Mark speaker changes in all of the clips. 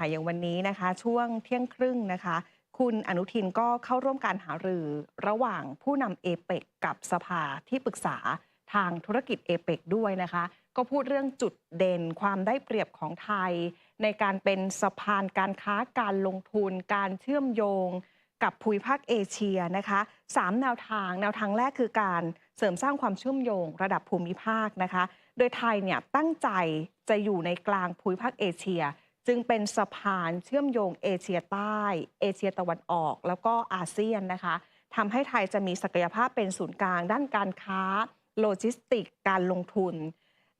Speaker 1: ค่ะอย่างวันนี้นะคะ ช่วงเที่ยงครึ่งนะคะ คุณอนุทินก็เข้าร่วมการหารือระหว่างผู้นำเอเปกกับสภาที่ปรึกษาทางธุรกิจเอเปกด้วยนะคะ ก็พูดเรื่องจุดเด่นความได้เปรียบของไทย ในการเป็นสะพานการค้าการลงทุน การเชื่อมโยง กับภูมิภาคเอเชียนะคะสามแนวทาง แนวทางแรกคือการเสริมสร้างความเชื่อมโยง ระดับภูมิภาคนะคะ โดยไทยเนี่ยตั้งใจจะอยู่ในกลางภูมิภาคเอเชีย จึงเป็นสะพานเชื่อมโยงเอเชียใต้ เอเชียตะวันออก แล้วก็อาเซียนนะคะทำให้ไทยจะมีศักยภาพเป็นศูนย์กลาง ด้านการค้า โลจิสติก การลงทุน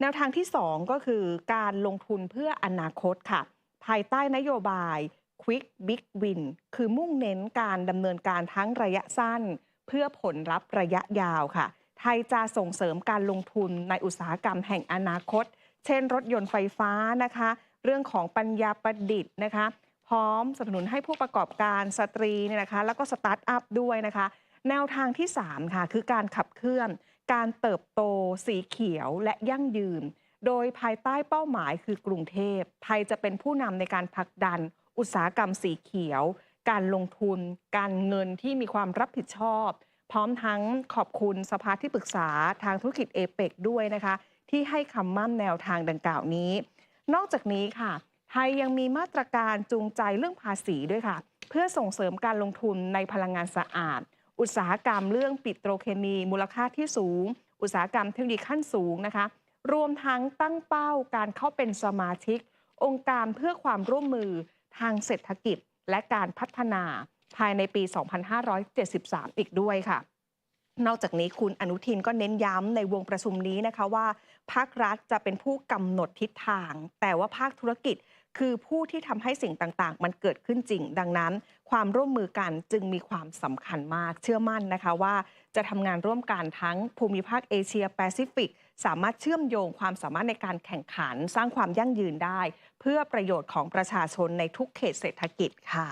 Speaker 1: แนวทางที่ 2 ก็คือการลงทุนเพื่ออนาคตค่ะ ภายใต้นโยบาย Quick Big Win คือมุ่งเน้นการดำเนินการทั้งระยะสั้น เพื่อผลลัพธ์ระยะยาวค่ะ ไทยจะส่งเสริมการลงทุนในอุตสาหกรรมแห่งอนาคต เช่น รถยนต์ไฟฟ้านะคะ เรื่องของปัญญาประดิษฐ์นะคะ พร้อมสนับสนุนให้ผู้ประกอบการสตรีเนี่ยนะคะ แล้วก็สตาร์ทอัพด้วยนะคะ แนวทางที่ 3 ค่ะ คือการขับเคลื่อน การเติบโต สีเขียวและยั่งยืน โดยภายใต้เป้าหมายคือกรุงเทพ ไทยจะเป็นผู้นำในการผลักดัน อุตสาหกรรมสีเขียว การลงทุน การเงินที่มีความรับผิดชอบ พร้อมทั้งขอบคุณสภาที่ปรึกษาทางธุรกิจเอเปกด้วยนะคะ ที่ให้คำมั่นแนวทางดังกล่าวนี้ นอกจากนี้ค่ะ ไทยยังมีมาตรการจูงใจเรื่องภาษีด้วยค่ะ เพื่อส่งเสริมการลงทุนในพลังงานสะอาด อุตสาหกรรมเรื่องปิโตรเคมีมูลค่าที่สูง อุตสาหกรรมเทคโนโลยีขั้นสูงนะคะ รวมทั้งตั้งเป้าการเข้าเป็นสมาชิก องค์การเพื่อความร่วมมือทางเศรษฐกิจและการพัฒนาภายในปี 2573 อีกด้วยค่ะ นอกจากนี้คุณอนุทินก็เน้นย้ำในวงประชุมนี้นะคะว่า ภาครัฐจะเป็นผู้กำหนดทิศทาง แต่ว่าภาคธุรกิจคือผู้ที่ทำให้สิ่งต่างๆ มันเกิดขึ้นจริง ดังนั้น ความร่วมมือกันจึงมีความสำคัญมาก เชื่อมั่นนะคะว่า จะทำงานร่วมกันทั้งภูมิภาคเอเชียแปซิฟิก สามารถเชื่อมโยงความสามารถในการแข่งขัน สร้างความยั่งยืนได้ เพื่อประโยชน์ของประชาชนในทุกเขตเศรษฐกิจค่ะ